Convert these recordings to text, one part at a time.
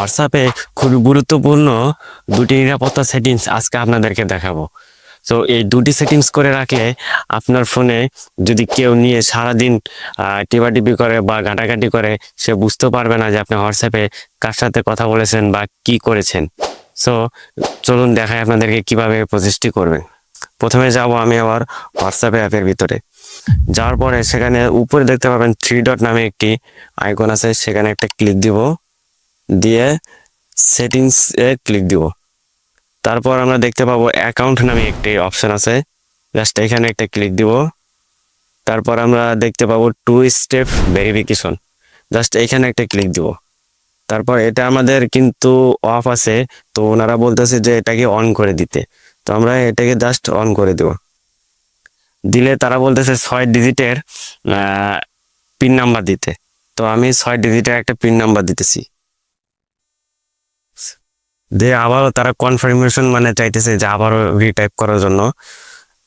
হোয়াটসঅ্যাপে খুবই গুরুত্বপূর্ণ দুটি নিরাপত্তা সেটিংস আজকে আপনাদেরকে দেখাবো। তো এই দুটি সেটিংস করে রাখলে আপনার ফোনে যদি কেউ নিয়ে সারাদিন টিপাটিপি করে বা ঘাটাঘাটি করে, সে বুঝতে পারবে না যে আপনি হোয়াটসঅ্যাপে কার সাথে কথা বলেছেন বা কি করেছেন। সো চলুন দেখায় আপনাদেরকে কীভাবে প্রসেসটি করবেন প্রথমে যাব আমি আবার হোয়াটসঅ্যাপ অ্যাপের ভিতরে। যাওয়ার পরে সেখানে উপরে দেখতে পাবেন থ্রি ডট নামে একটি আইকন আছে, সেখানে একটা ক্লিক দিব। দিয়ে সেটিংস ক্লিক দিব। তারপর আমরা দেখতে পাবো অ্যাকাউন্ট নামে একটি অপশন আছে। জাস্ট এখানে একটা ক্লিক দিব। তারপর আমরা দেখতে পাবো টু স্টেপ ভেরিফিকেশন জাস্ট এখানে একটা ক্লিক দিব। তারপর এটা আমাদের কিন্তু অফ আছে। তো ওনারা বলতেছে যে এটাকে অন করে দিতে। তো আমরা এটাকে জাস্ট অন করে দেব। দিলে তারা বলতেছে ছয় ডিজিটের পিন নাম্বার দিতে। তো আমি ছয় ডিজিটের একটা পিন নাম্বার দিতেছি। দিয়ে আবারও তারা কনফার্মেশন মানে চাইতেছে যে আবারও রিটাইপ করার জন্য।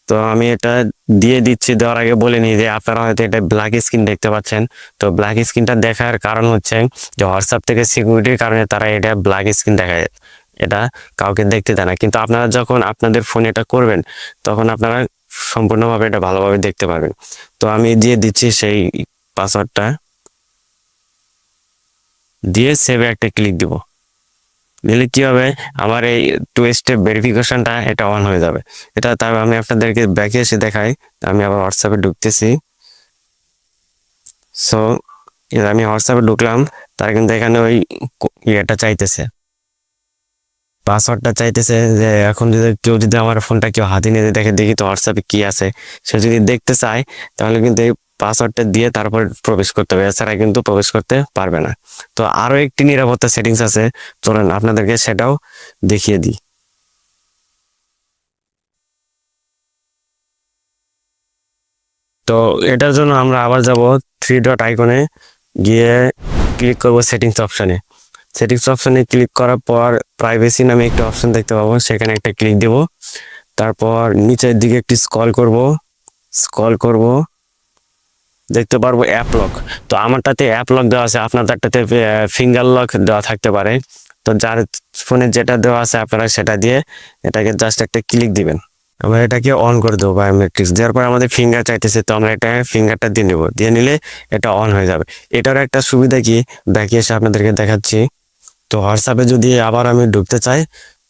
তো আমি এটা দিয়ে দিচ্ছি, দেওয়ার আগে বলে নিই যে আপনারা হয়তো এটা ব্ল্যাক স্ক্রিন দেখতে পাচ্ছেন। তো ব্ল্যাক স্ক্রিনটা দেখার কারণ হচ্ছে যে হোয়াটসঅ্যাপ থেকে সিকিউরিটির কারণে তারা এটা ব্ল্যাক স্ক্রিন দেখায়। এটা কাউকে দেখতে দেয় না। কিন্তু আপনারা যখন আপনাদের ফোনে এটা করবেন, তখন আপনারা সম্পূর্ণভাবে এটা ভালোভাবে দেখতে পারবেন। তো আমি দিয়ে দিচ্ছি সেই পাসওয়ার্ডটা দিয়ে সেভে একটা ক্লিক দিব। দিলে কি হবে? আমার এই টু স্টেপ ভেরিফিকেশনটা এটা অন হয়ে যাবে। এটা তার আমি আপনাদেরকে ব্যাকে এসে দেখাই। আমি আবার হোয়াটসঅ্যাপে ঢুকতেছি। সো আমি হোয়াটসঅ্যাপে ঢুকলাম। তার কিন্তু এখানে ওই ইয়েটা চাইতেছে। পাসওয়ার্ডটা চাইতেছে যে এখন যদি কেউ যদি আমার ফোনটা কেউ হাতে নিয়ে দেখে দেখি তো হোয়াটসঅ্যাপে কি আছে। সে যদি দেখতে চায়, তাহলে কিন্তু এই পাসওয়ার্ডটা দিয়ে তারপর প্রবেশ করতে হবে। এছাড়া কিন্তু প্রবেশ করতে পারবে না। তো আরও একটি নিরাপত্তা সেটিংস আছে। চলেন আপনাদেরকে সেটাও দেখিয়ে দিই। তো এটার জন্য আমরা আবার যাব থ্রি ডট আইকনে। গিয়ে ক্লিক করব সেটিংস অপশানে। সেটিংস অপশানে ক্লিক করার পর প্রাইভেসি নামে একটা অপশন দেখতে পাবো। সেখানে একটা ক্লিক দেব। তারপর নিচের দিকে একটি স্কল করব। স্কল করব। দেখতে পারব অ্যাপ লক তো আমারটাতে অ্যাপ লক দেওয়া আছে আপনাদেরটাতে ফিঙ্গার লক দেওয়া থাকতে পারে। তো যার ফোনে যেটা দেওয়া আছে আপনারা সেটা দিয়ে এটাকে জাস্ট একটা ক্লিক দিবেন। আমরা এটাকে অন করে দেবো বায়োমেট্রিক্স দেওয়ার পর আমাদের ফিঙ্গার চাইতেছে, তো আমরা এটা ফিঙ্গারটা দিয়ে নেব। দিয়ে নিলে এটা অন হয়ে যাবে। এটার একটা সুবিধা কি? ব্যাকে এসে আপনাদেরকে দেখাচ্ছি। তো হোয়াটসঅ্যাপে যদি আবার আমি ঢুকতে চাই,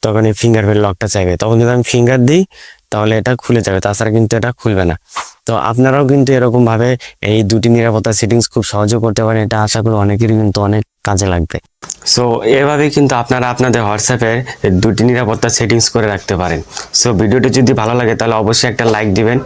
তখন এই ফিঙ্গারপ্রিন্ট লকটা চাইবে। তখন যদি আমি ফিঙ্গার দিই, তাহলে এটা খুলে যাবে। তাছাড়া কিন্তু এটা খুলবে না। তো আপনারাও কিন্তু এরকম ভাবে এই দুটি নিরাপত্তা সেটিংস খুব সহজে করতে পারেন। এটা আশা করি অনেকেরই কিন্তু অনেক কাজে লাগবে। সো এভাবে কিন্তু আপনারা আপনাদের হোয়াটসঅ্যাপের দুটি নিরাপত্তা সেটিংস করে রাখতে পারেন। সো ভিডিওটি যদি ভালো লাগে তাহলে অবশ্যই একটা লাইক দিবেন।